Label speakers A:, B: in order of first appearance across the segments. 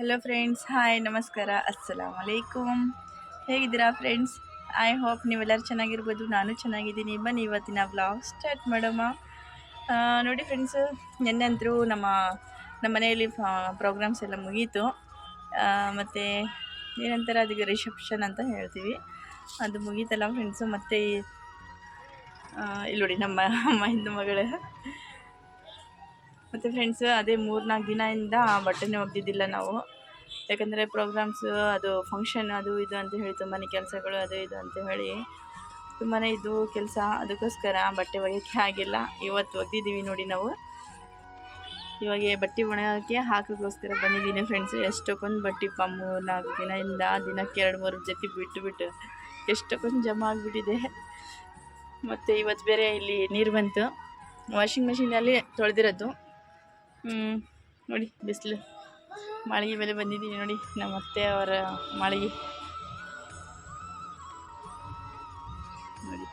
A: Hello friends hi ನಮಸ್ಕಾರ. ಅಸ್ಸಲಾಮ್ ಅಲೈಕುಮ್ ಹೇಗಿದ್ದೀರಾ friends I hope ನೀವೆಲ್ಲರೂ ಚೆನ್ನಾಗಿರ್ಬೋದು. ನಾನು ಚೆನ್ನಾಗಿದ್ದೀನಿ. ಬನ್ನಿ ಇವತ್ತಿನ ವ್ಲಾಗ್ ಸ್ಟಾರ್ಟ್ ಮಾಡೋಣ. ಆ, ನೋಡಿ ಫ್ರೆಂಡ್ಸ್ ನೆನ್ನೆಂತರೂ ನಮ್ಮ ನಮ್ಮ ಮನೆಯಲ್ಲಿ ಪ್ರೋಗ್ರಾಮ್ಸ್ ಎಲ್ಲ ಮುಗೀತು. ಮತ್ತು ಏನಂತಾರೆ ಅದಕ್ಕೆ ರಿಸೆಪ್ಷನ್ ಅಂತ ಹೇಳ್ತೀವಿ. ಅದು ಮುಗೀತಲ್ಲ ಫ್ರೆಂಡ್ಸು ಮತ್ತು ಇಲ್ಲಿ ನೋಡಿ ನಮ್ಮ ಅಮ್ಮ ಹಿಂದೂ ಮಗಳು ಮತ್ತು ಫ್ರೆಂಡ್ಸ್ ಅದೇ ಮೂರ್ನಾಲ್ಕು ದಿನದಿಂದ ಬಟ್ಟೆನೇ ಒಗ್ದಿದ್ದಿಲ್ಲ ನಾವು. ಯಾಕಂದರೆ ಪ್ರೋಗ್ರಾಮ್ಸ್ ಅದು ಫಂಕ್ಷನ್ ಅದು ಇದು ಅಂತ ಹೇಳಿ ತುಂಬಾ ಕೆಲಸಗಳು, ಅದು ಇದು ಅಂತ ಹೇಳಿ ತುಂಬಾ ಇದು ಕೆಲಸ. ಅದಕ್ಕೋಸ್ಕರ ಬಟ್ಟೆ ಒಗೆಯೋಕ್ಕೆ ಆಗಿಲ್ಲ. ಇವತ್ತು ಒಗ್ದಿದ್ದೀವಿ ನೋಡಿ ನಾವು. ಇವಾಗ ಬಟ್ಟೆ ಒಣಗೋಕ್ಕೆ ಹಾಕೋಕ್ಕೋಸ್ಕರ ಬಂದಿದ್ದೀನಿ ಫ್ರೆಂಡ್ಸು ಎಷ್ಟಕ್ಕೊಂದು ಬಟ್ಟೆ ಪಾ ಮೂರು ನಾಲ್ಕು ದಿನದಿಂದ ದಿನಕ್ಕೆ ಎರಡು ಮೂರು ಜೊತೆ ಬಿಟ್ಟು ಬಿಟ್ಟು ಎಷ್ಟಕ್ಕೊಂದು ಜಮಾ ಆಗಿಬಿಟ್ಟಿದೆ. ಮತ್ತು ಇವತ್ತು ಬೇರೆ ಇಲ್ಲಿ ನೀರು ಬಂತು. ವಾಷಿಂಗ್ ಮೆಷಿನಲ್ಲಿ ತೊಳೆದಿರೋದು. ನೋಡಿ, ಬಿಸಿಲು. ಮಾಳಿಗೆ ಮೇಲೆ ಬಂದಿದ್ದೀನಿ ನೋಡಿ, ನಮ್ಮ ಅತ್ತೆ ಅವರ ಮಾಳಿಗೆ. ನೋಡಿ.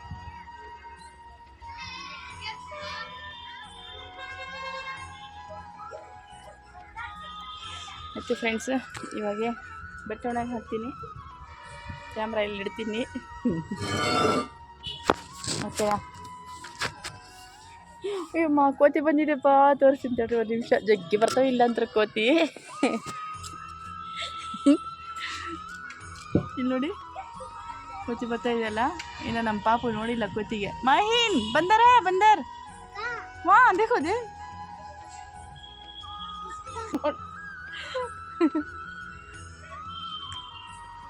A: ಮತ್ತು ಫ್ರೆಂಡ್ಸ್ ಇವಾಗ ಬಟ್ಟೆ ಹಾಕ್ತೀನಿ. ಕ್ಯಾಮ್ರಾ ಇಲ್ಲಿ ಇಡ್ತೀನಿ. ಮತ್ತು ಅಯ್ಯಮ್ಮ ಕೋತಿ ಬಂದಿದೆಪ್ಪ ತೋರಿಸ್ತೀನಿ ತಡ್ರಿ ಒಂದು ನಿಮಿಷ. ಜಗ್ಗಿ ಬರ್ತಾವೆ ಇಲ್ಲ ಅಂದ್ರೆ ಕೋತಿ. ಇಲ್ಲಿ ನೋಡಿ, ಕೋತಿ ಬರ್ತಾ ಇದೆಯಲ್ಲ? ಇನ್ನು ನಮ್ಮ ಪಾಪು ನೋಡಿಲ್ಲ ಕೋತಿಗೆ. ಮಹೀನ್, ಬಂದಾರ ಬಂದಾರ. ವಾ ದೇಖೋದೆ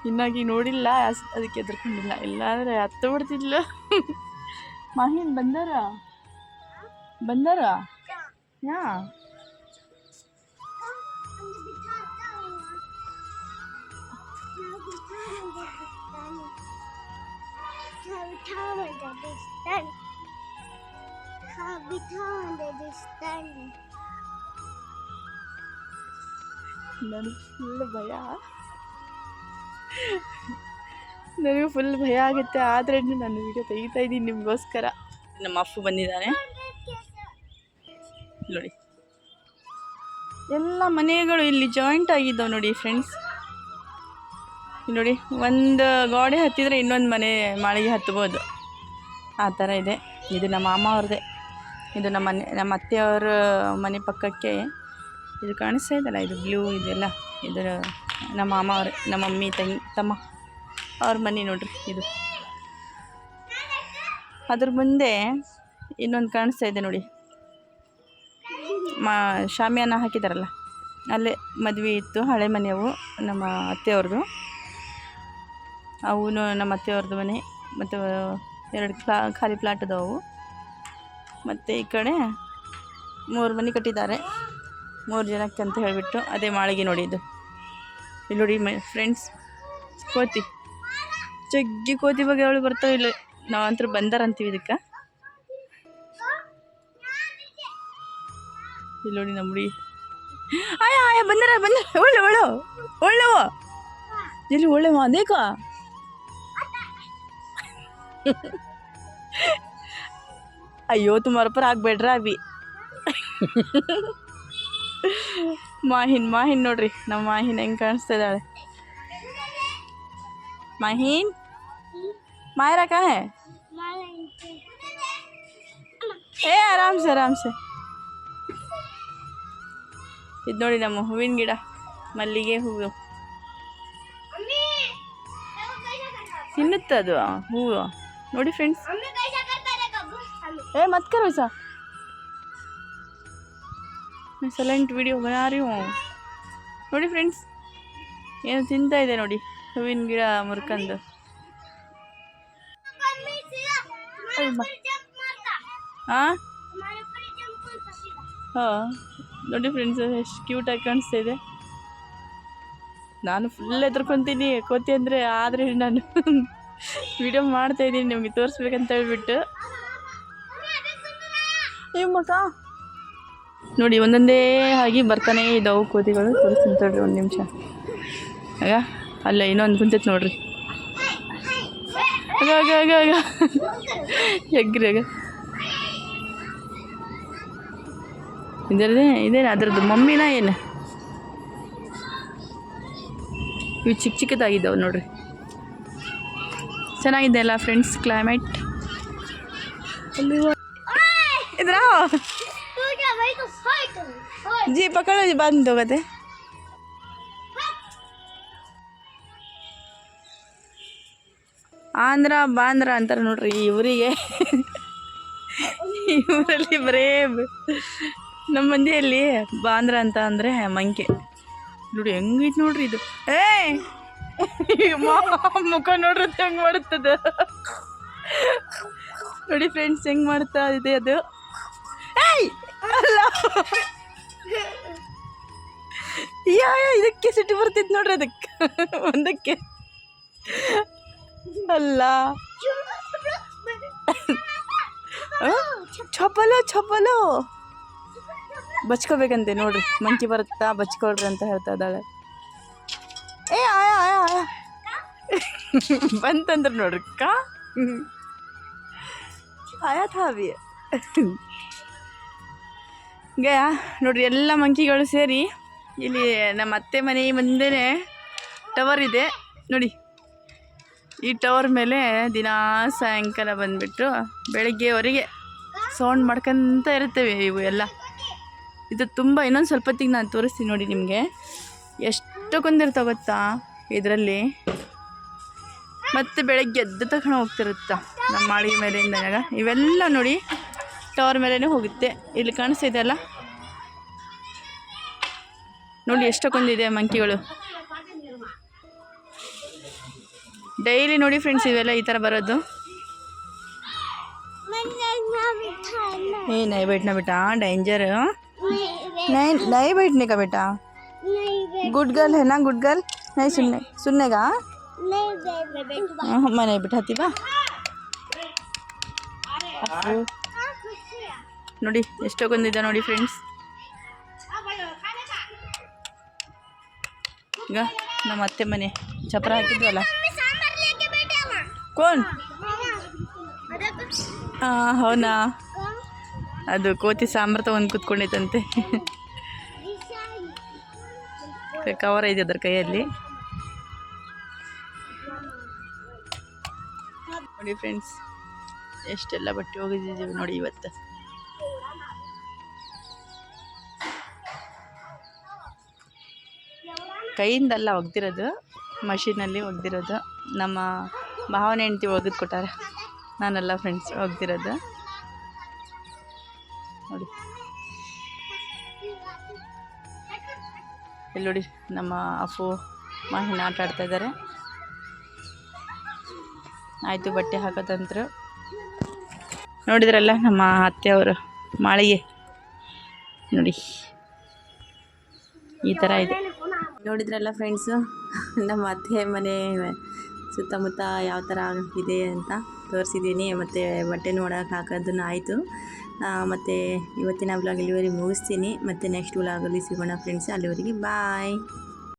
A: ಇನ್ನಾಗಿ ನೋಡಿಲ್ಲ ಅದಕ್ಕೆ ಎದ್ರಕೊಂಡಿಲ್ಲ. ಇಲ್ಲಾಂದ್ರೆ ಹತ್ತು ಬಿಡ್ತಿದ್ಲು. ಮಹೀನ್ ಬಂದಾರ? ಬಂದಾರ? ಯಾ? ನನಗೆ ಫುಲ್ ಭಯ. ನನಗೆ ಫುಲ್ ಭಯ ಆಗುತ್ತೆ, ಆದರೆ ನಾನು ವಿಡಿಯೋ ತೆಗಿತಾ ಇದ್ದೀನಿ ನಿಮಗೋಸ್ಕರ. ನಮ್ಮ ಅಪ್ಪು ಬಂದಿದ್ದಾನೆ. ನೋಡಿ. ಎಲ್ಲ ಮನೆಗಳು ಇಲ್ಲಿ ಜಾಯಿಂಟ್ ಆಗಿದ್ದಾವೆ ನೋಡಿ ಫ್ರೆಂಡ್ಸ್ ನೋಡಿ, ಒಂದು ಗೋಡೆ ಹತ್ತಿದರೆ ಇನ್ನೊಂದು ಮನೆ ಮಾಳಿಗೆ ಹತ್ಬೋದು. ಆ ಥರ ಇದೆ. ಇದು ನಮ್ಮ ಮಾಮ ಅವ್ರದ್ದೇ. ಇದು ನಮ್ಮ ಮನೆ, ನಮ್ಮ ಅತ್ತೆಯವ್ರ ಮನೆ ಪಕ್ಕಕ್ಕೆ ಇದು ಕಾಣಿಸ್ತಾ ಇದ್ದಲ್ಲ ಇದು ಬ್ಲೂ ಇದೆಲ್ಲ ಇದು ನಮ್ಮ ಮಾಮ ಅವ್ರೆ, ನಮ್ಮ ಮಮ್ಮಿ, ತಂಗಿ, ತಮ್ಮ ಅವ್ರ ಮನೆ ನೋಡ್ರಿ ಇದು. ಅದ್ರ ಮುಂದೆ ಇನ್ನೊಂದು ಕಾಣಿಸ್ತಾ ಇದೆ ನೋಡಿ. ಮಾ ಶಾಮಿಯಾನ ಹಾಕಿದಾರಲ್ಲ, ಅಲ್ಲೇ ಮದುವೆ ಇತ್ತು, ಹಳೆ ಮನೆಯವು ನಮ್ಮ ಅತ್ತೆಯವ್ರದ್ದು ಅವನು ನಮ್ಮ ಅತ್ತೆಯವ್ರದ್ದು ಮನೆ, ಮತ್ತು ಎರಡು ಕ್ಲಾ ಖಾಲಿ ಪ್ಲಾಟ್ ಅದಾವು ಮತ್ತು ಈ ಕಡೆ ಮೂರು ಮನೆ ಕಟ್ಟಿದ್ದಾರೆ. ಮೂರು ಜನಕ್ಕೆ ಅಂತ ಹೇಳಿಬಿಟ್ಟು ಅದೇ ಮಾಳಿಗೆ ನೋಡಿ ಇದು. ಇಲ್ಲಿ ನೋಡಿ ಮೈ ಫ್ರೆಂಡ್ಸ್ ಕೋತಿ. ಜಗ್ಗಿ ಕೋತಿ ಬಗ್ಗೆ ಅವಳು ಬರ್ತಾವೆ ಇಲ್ಲ, ನಾವಂತೂ ಬಂದಾರ ಅಂತೀವಿ ಇದಕ್ಕೆ ಇಲ್ಲಿ ನೋಡಿ ನಮ್ಮ ಹುಡುಗಿ ಆಯ ಆಯ ಬಂದರ ಬಂದರ. ಒಳ್ಳೆ ಒಳ್ಳೆ. ಒಳ್ಳೆವ ಎಲ್ಲಿ ಒಳ್ಳೆವ ದೇಕ ಅಯ್ಯೋ ತುಮಾರ ಪರ ಆಗ್ಬೇಡ್ರ ಅವಿ ಮಾಹಿನ್ ಮಾಹಿನ್ ನೋಡ್ರಿ. ನಮ್ಮ ಮಾಹಿನ್ ಹೆಂಗೆ ಕಾಣಿಸ್ತಾ ಇದ್ದಾಳೆ. ಮಾಹಿನ್? ಮಾಯರಾ ಕಾ ಹೇ ಏ ಆರಾಮ್ ಸೆ ಆರಾಮ್ ಸೆ ಇದು ನೋಡಿ ನಮ್ಮ ಹೂವಿನ ಗಿಡ ಮಲ್ಲಿಗೆ ಹೂವು. ತಿನ್ನುತ್ತದು ಹೂವು? ನೋಡಿ ಫ್ರೆಂಡ್ಸ್ ಏ ಮತ್ತೆ ಕರೋ ಸೈಲೆಂಟ್ ವಿಡಿಯೋ ಬನಾರಿ ನೋಡಿ ಫ್ರೆಂಡ್ಸ್ ಏನು ತಿಂತಾ ಇದೆ ನೋಡಿ ಹೂವಿನ ಗಿಡ ಮುರ್ಕಂದು. ಹಾಂ ಹಾಂ. ನೋಡಿ ಫ್ರೆಂಡ್ಸ್ ಎಷ್ಟು ಕ್ಯೂಟಾಗಿ ಕಾಣಿಸ್ತಾ ಇದೆ. ನಾನು ಫುಲ್ ಎದ್ರಕೊಂತೀನಿ ಕೋತಿ ಅಂದರೆ ಆದರೆ ನಾನು ವಿಡಿಯೋ ಮಾಡ್ತಾ ಇದ್ದೀನಿ ನಿಮಗೆ ತೋರಿಸ್ಬೇಕಂತ ಹೇಳ್ಬಿಟ್ಟು. ಏ, ಮಗ. ನೋಡಿ, ಒಂದೊಂದೇ ಆಗಿ ಬರ್ತಾನೆ ಇದ್ದಾವೆ ಕೋತಿಗಳು. ತೋರಿಸ್ತೀನಿ ತೋಡ್ರಿ ಒಂದು ನಿಮಿಷ. ಆಗ, ಅಲ್ಲ, ಇನ್ನೊಂದು ಕುಂತೈತೆ ನೋಡ್ರಿ. ಆಗ ಆಗ ಆಗ ಆಗ. ಎಗ್ರಿ, ಆಗ. ಇದರದೇ ಇದೇನು ಅದರದ್ದು ಮಮ್ಮಿನ ಏನು? ಇವು ಚಿಕ್ಕ ಚಿಕ್ಕದಾಗಿದ್ದಾವೆ ನೋಡ್ರಿ. ಚೆನ್ನಾಗಿದೆ ಅಲ್ಲ ಫ್ರೆಂಡ್ಸ್ ಕ್ಲೈಮೇಟ್ ಇದ್ರ? ಜಿ ಪಕ್ಕಳ ಬಂದು ಹೋಗದೆ ಆಂಧ್ರ, ಬಾಂಧ್ರ ಅಂತಾರೆ ನೋಡ್ರಿ ಇವರಿಗೆ ಇವರಲ್ಲಿ ಬರೇ ನಮ್ಮ ಮಂದಿಯಲ್ಲಿ ಬಾಂದ್ರ ಅಂತ ಅಂದರೆ ಮಂಕೆ. ನೋಡಿ ಹೆಂಗೈತೆ ನೋಡ್ರಿ ಇದು. ಏ ಮುಖ ನೋಡ್ರಿ ಹೆಂಗೆ ಮಾಡುತ್ತದ? ನೋಡಿ ಫ್ರೆಂಡ್ಸ್ ಹೆಂಗೆ ಮಾಡ್ತಾ ಇದೆ ಅದು. ಏಯ್! ಅಲ್ಲ. ಯಾ ಇದಕ್ಕೆ ಸಿಟ್ಟು ಬರ್ತಿತ್ತು ನೋಡ್ರಿ ಅದಕ್ಕೆ ಒಂದಕ್ಕೆ. ಅಲ್ಲ. ಚಪ್ಪಲು ಚಪಲ ಬಚ್ಕೋಬೇಕಂತೆ ನೋಡ್ರಿ. ಮಂಕಿ ಬರುತ್ತಾ, ಬಚ್ಕೊಳ್ರಿ ಅಂತ ಹೇಳ್ತಾ ಇದ್ದಾಳೆ. ಏ ಆಯ ಆಯ ಆಯ ಬಂತಂದ್ರೆ ನೋಡ್ರಿ, ಕಾ. ಆಯಾ ಥಾವಿ ಗಯ, ನೋಡ್ರಿ, ಎಲ್ಲ ಮಂಕಿಗಳು ಸೇರಿ ಇಲ್ಲಿ ನಮ್ಮ ಅತ್ತೆ ಮನೆ ಮುಂದೆನೇ ಟವರ್ ಇದೆ. ನೋಡಿ, ಈ ಟವರ್ ಮೇಲೆ ದಿನ ಸಾಯಂಕಾಲ ಬಂದುಬಿಟ್ಟು ಬೆಳಗ್ಗೆವರೆಗೆ ಸೌಂಡ್ ಮಾಡ್ಕೊಂತ ಇರ್ತೇವೆ ಇವು ಎಲ್ಲ. ಇದು ತುಂಬ ಇನ್ನೊಂದು ಸ್ವಲ್ಪ ಹೊತ್ತಿಗೆ ನಾನು ತೋರಿಸ್ತೀನಿ ನೋಡಿ ನಿಮಗೆ. ಎಷ್ಟಕ್ಕೊಂದಿರ್ತ ಗೊತ್ತಾ ಇದರಲ್ಲಿ? ಮತ್ತು ಬೆಳಗ್ಗೆ ಎದ್ದ ತಕ್ಷಣ ಹೋಗ್ತಿರುತ್ತಾ? ನಮ್ಮ ಮಾಳಿ ಮೇಲಿಂದಾಗ ಇವೆಲ್ಲ ನೋಡಿ ಟವರ್ ಮೇಲೇ ಹೋಗುತ್ತೆ. ಇಲ್ಲಿ ಕಾಣಿಸ್ತಿದೆಯಲ್ಲ ನೋಡಿ ಎಷ್ಟಕ್ಕೊಂದಿದೆ ಮಂಕಿಗಳು. ಡೈಲಿ ನೋಡಿ ಫ್ರೆಂಡ್ಸ್ ಇವೆಲ್ಲ ಈ ಥರ ಬರೋದು. ಏ ನೈ ಬಿಟ್ಟ? ಡೇಂಜರು नहीं नहीं बैठने का बेटा गुड गर्ल है ना गुड गर्ल नहीं सुनने सुनने का हाँ, मैं नहीं बिठाती बा ಅಪ್ಪು. ನೋಡಿ ಎಷ್ಟೊಂದಿದೆ ನೋಡಿ ಫ್ರೆಂಡ್ಸ್ ಈಗ ನಮ್ಮ ಅತ್ತೆ ಮನೆ ಚಪ್ರ ಹಾಕಿದ್ವಲ್ಲ ಕೋನ್ ಹಾಂ ಹೌನಾ ಅದು ಕೋತಿ ಸಾಂಬಾರು ತಗೊಂಡು ಕೂತ್ಕೊಂಡೈತಂತೆ ಕವರ್ ಇದೆ ಅದರ ಕೈಯಲ್ಲಿ. ನೋಡಿ ಫ್ರೆಂಡ್ಸ್ ಎಷ್ಟೆಲ್ಲ ಬಟ್ಟೆ ಹೋಗಿದ್ದೀವಿ ನೋಡಿ ಇವತ್ತು. ಕೈಯಿಂದಲ್ಲ ಒಗ್ದಿರೋದು ಮಷೀನಲ್ಲಿ ಒಗ್ದಿರೋದು ನಮ್ಮ ಭಾವನೆ ಹೆಂಡ್ತಿ ಒಗೆದು ಕೊಟ್ಟಾರೆ ನಾನೆಲ್ಲ ಫ್ರೆಂಡ್ಸ್ ಒಗ್ದಿರೋದು. ಇಲ್ಲಿ ನಮ್ಮ ಅಪ್ಪು, ಮಾಹಿನ ಆಟ ಆಡ್ತಾ ಇದ್ದಾರೆ. ಆಯಿತು, ಬಟ್ಟೆ ಹಾಕೋದಂತ್ರ. ನೋಡಿದ್ರಲ್ಲ ನಮ್ಮ ಅತ್ತೆಯವರು ಮಾಳಿಗೆ. ನೋಡಿ, ಈ ಥರ ಇದೆ. ನೋಡಿದ್ರಲ್ಲ ಫ್ರೆಂಡ್ಸು ನಮ್ಮ ಅತ್ತೆ ಮನೆ ಸುತ್ತಮುತ್ತ ಯಾವ ಥರ ಇದೆ ಅಂತ ತೋರಿಸಿದ್ದೀನಿ. ಮತ್ತು ಬಟ್ಟೆ ನೋಡೋಕೆ ಹಾಕೋದನ್ನು ಆಯಿತು. ಮತ್ತು ಇವತ್ತಿನ ವ್ಲಾಗ್ ಇಲ್ಲಿವರೆಗೆ ಮುಗಿಸ್ತೀನಿ. ಮತ್ತು ನೆಕ್ಸ್ಟ್ ವ್ಲಾಗಲ್ಲಿ ಸಿಗೋಣ ಫ್ರೆಂಡ್ಸ್ ಅಲ್ಲಿವರೆಗೆ ಬಾಯ್